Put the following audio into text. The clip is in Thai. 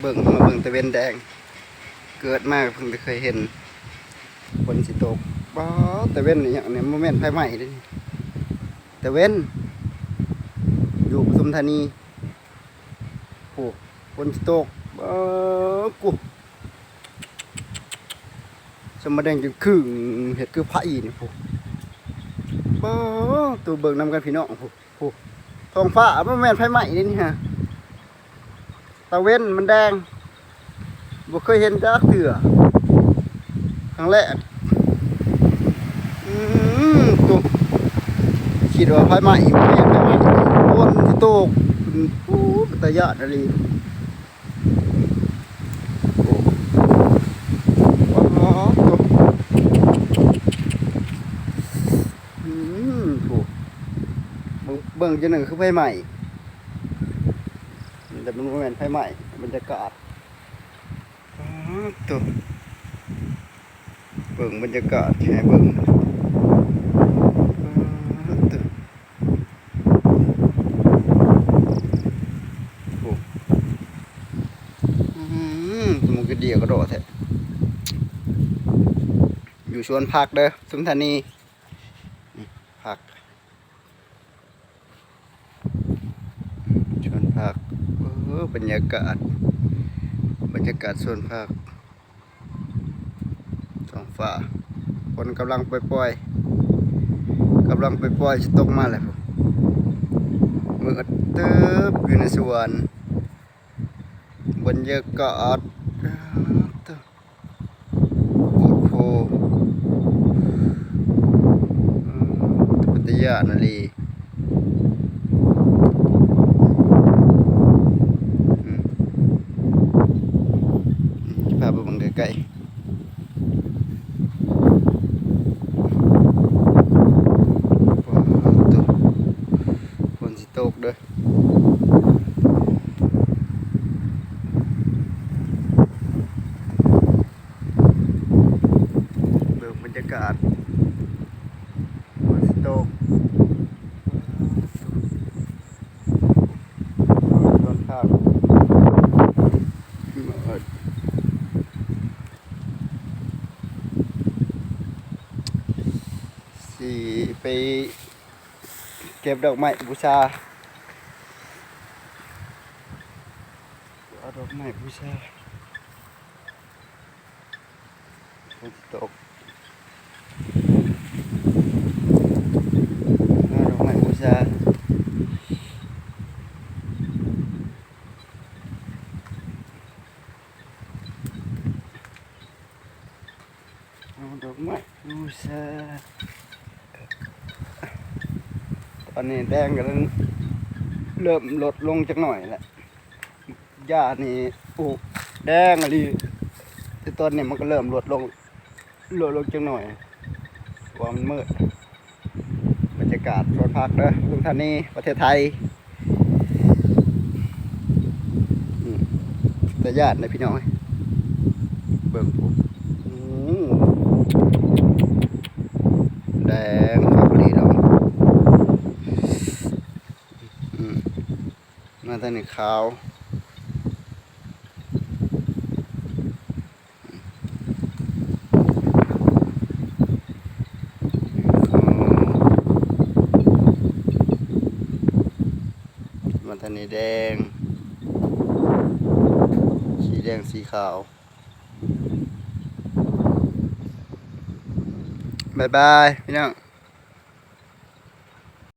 เบิ่งมาเบิ่งตะเวนแดง เกิดมากเพิ่งจะเคยเห็นฝนสิตกบ้าตะเวนอย่างเนี้ยโมเมนต์ไฟไหม้เด้นี่ตะเวนอยู่ปทุมธานีโอ้ฝนสิตกบ้ากูสมมาแดงจนครึ่งเห็ดคือไผ่นี่พวกบ้าตัวเบิ่งนำกันพี่น้องพวกพวกท้องฟ้าโมเมนต์ไฟไหม้เด้นี่ฮะ ตะเว้นมันแดงบ่เคยเห็นจักเถื่อครั้งแรกอืมตุคิดว่าไฟไหม้บ่แม่นไฟไหม้โอนที่โตกอู้ตะยะอะไรโอ้ว้าวตุอืมถูกเบิ่งจังหนึ่งคือไฟไหม้ แต่มันบ่แม่นไฟไหม้บรรยากาศตัวเบิ่งบรรยากาศแค่เบิ่งตัวโอ้อืมมันก็เดียวกระโดดแท้อยู่สวนผักเด้อสุมธานีนี่ผักสวนผัก บรรยากาศ บรรยากาศสวนผักท้องฟ้าฝนกำลังปล่อยๆกำลังปล่อยๆจะตกมาแล้วพุ่นมืดเติบอยู่ในสวนบรรยากาศโอ้โหอืมปัตยานาลี อืมพาไปเบังใกล้ๆว้าวตัวฝนสิตกเด้อ เบิ่งบรรยากาศฝนสิตกตอนข้าวมาสี่ไปเก็บดอกไม้บูชาเอาดอกไม้บูชาฝนตกเอา ดอกไม้บูชาดอกไม้บูชาตอนนี้แดงกันเริ่มลดลงจักหน่อยแล้วหญ้านี่ปลูกแดงอะไรแต่ตอนนี้มันก็เริ่มลดลงลดลงจักหน่อย เพราะว่ามันมืด บรรยากาศสวนพักเด้อทุกท่านนี้ประเทศไทยแต่ญาติในะพี่น้องเบิ่งผมแดงครับดีดอกอืมมาทางนี้ขาว นนี้แดง สีแดงสีขาวบายบายพี่น้อง